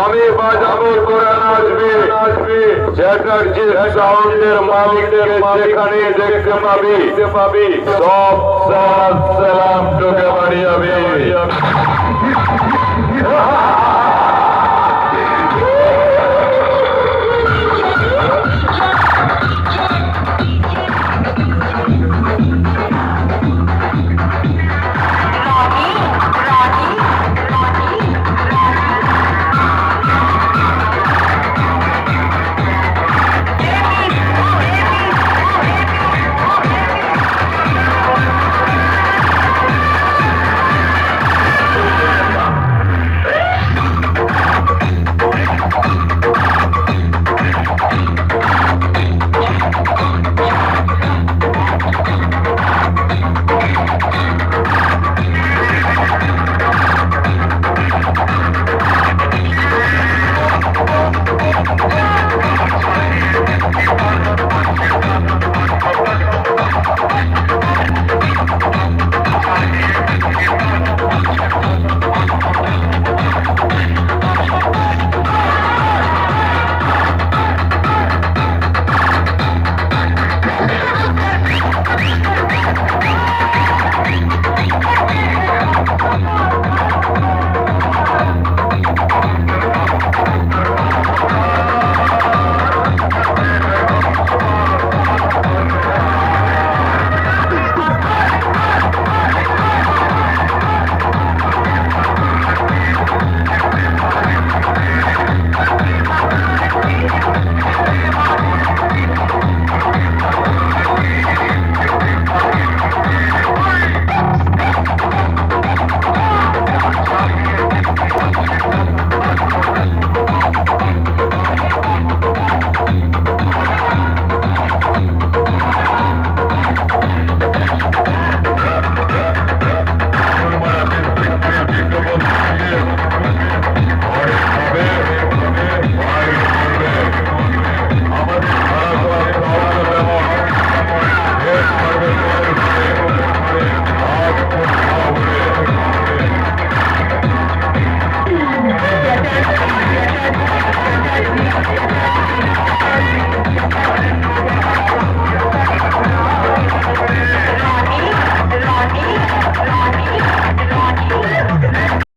আমি বাজাবো তোরা আসবে। নাচবি যে সাউন্ডের মালিকের যেখানে দেখতে পাবি পাবি সব সালাম সালাম বাড়ি যাবি।